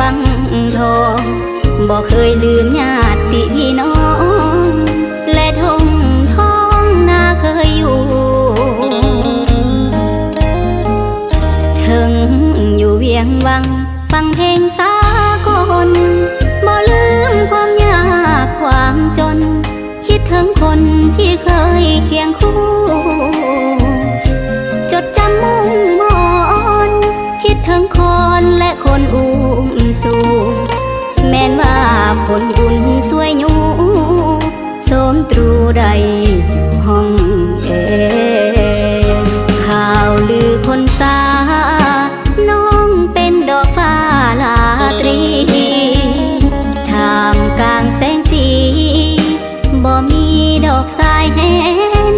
วังทองบ่เคยลืมญาติพี่น้อง และทงท้องนาเคยอยู่ถึงอยู่เวียงวัง ฟังเพลงสากลบ่ลืมความยากความจน คิดถึงคนที่เคยเคียงคู่ จดจำมุ่งมอน คิดถึงคนและคนอู่ นอุ่นสวยหนูโสมตรูใดอยู่ห้องเอข่าวลือคนตา น้องเป็นดอกฟ้าลาตรีทามกลางแสงสี บ่มีดอกสายแห้ง